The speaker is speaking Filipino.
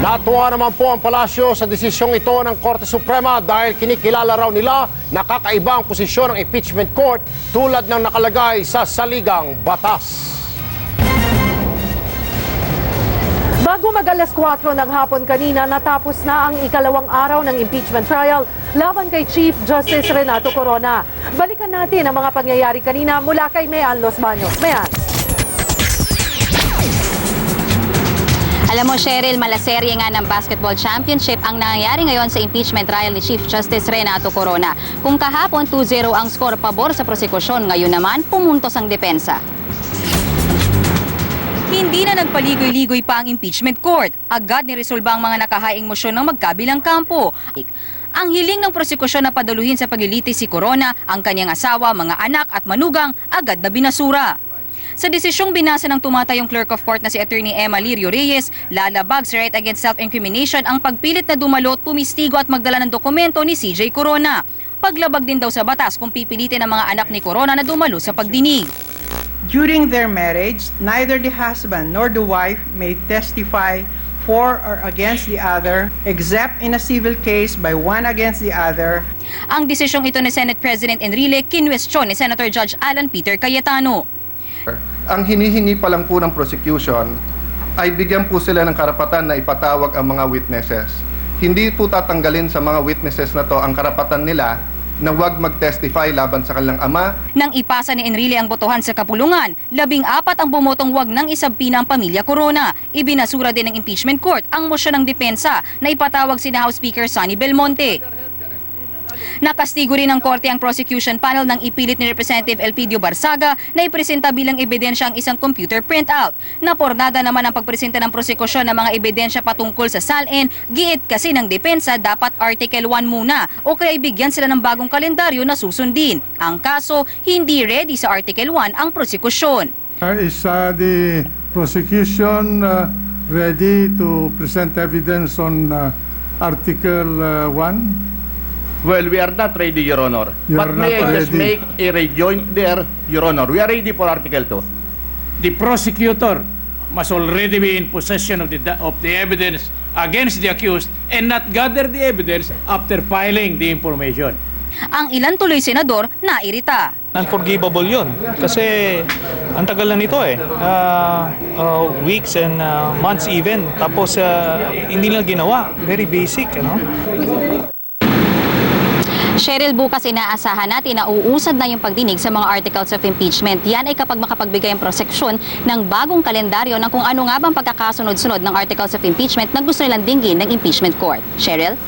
Natuwa naman po ang palasyo sa desisyong ito ng Korte Suprema dahil kinikilala raw nila na kakaiba ang posisyon ng impeachment court tulad ng nakalagay sa saligang batas. Bago mag alas 4 ng hapon kanina, natapos na ang ikalawang araw ng impeachment trial laban kay Chief Justice Renato Corona. Balikan natin ang mga pangyayari kanina mula kay Mayan Los Baños. Mayan. Alam mo, Cheryl, malaserye nga ng basketball championship ang nangyayari ngayon sa impeachment trial ni Chief Justice Renato Corona. Kung kahapon 2-0 ang score pabor sa prosekusyon, ngayon naman pumuntos ang depensa. Hindi na nagpaligoy-ligoy pa ang impeachment court. Agad niresolba ang mga nakahaing mosyon ng magkabilang kampo. Ang hiling ng prosekusyon na padaluhin sa paglilitis si Corona, ang kanyang asawa, mga anak at manugang, agad na binasura. Sa desisyong binasa ng tumatayong clerk of court na si Attorney Emma Lirio Reyes, lalabag sa right against self-incrimination ang pagpilit na dumalo, tumistigo at magdala ng dokumento ni CJ Corona. Paglabag din daw sa batas kung pipilitin ang mga anak ni Corona na dumalo sa pagdinig. During their marriage, neither the husband nor the wife may testify for or against the other, except in a civil case by one against the other, Ang desisyong ito ni Senate President Enrile kinwestiyon ni Senator Judge Alan Peter Cayetano. Ang hinihingi pa lang po ng prosecution ay bigyan po sila ng karapatan na ipatawag ang mga witnesses. Hindi po tatanggalin sa mga witnesses na to ang karapatan nila na huwag mag-testify laban sa kanilang ama Nang ipasa ni Enrile ang botohan sa kapulungan, labing apat ang bumotong wag ng isabpina ang pamilya Corona. Ibinasura din ng impeachment court ang mosyon ng depensa na ipatawag si House Speaker Sonny Belmonte. Nakastigo rin ng korte ang prosecution panel ng ipilit ni Representative Elpidio Barsaga na ipresenta bilang ebidensya ang isang computer printout. Napornada naman ang pagpresenta ng prosekusyon ng mga ebidensya patungkol sa SALN, giit kasi ng depensa dapat Article 1 muna o kaya ibigyan sila ng bagong kalendaryo na susundin. Ang kaso, hindi ready sa Article 1 ang prosekusyon. Is uh, the prosecution uh, ready to present evidence on uh, Article uh, 1? Well, we are not ready, Your Honor. You but may I just ready. make a rejoinder, Your Honor. We are ready for Article 2. the prosecutor must already be in possession of the of the evidence against the accused and not gather the evidence after filing the information. Ang ilan tuloy senador nairita. Unforgivable yun. Kasi ang tagal na nito eh. Ah, ah, weeks and ah, months even. Tapos ah, hindi nila ginawa. Very basic, ano? Cheryl, bukas inaasahan natin na uusad na yung pagdinig sa mga articles of impeachment. Yan ay kapag makapagbigay ang proseksyon ng bagong kalendaryo ng kung ano nga bang pagkakasunod-sunod ng articles of impeachment na gusto nilang dinggin ng impeachment court. Cheryl?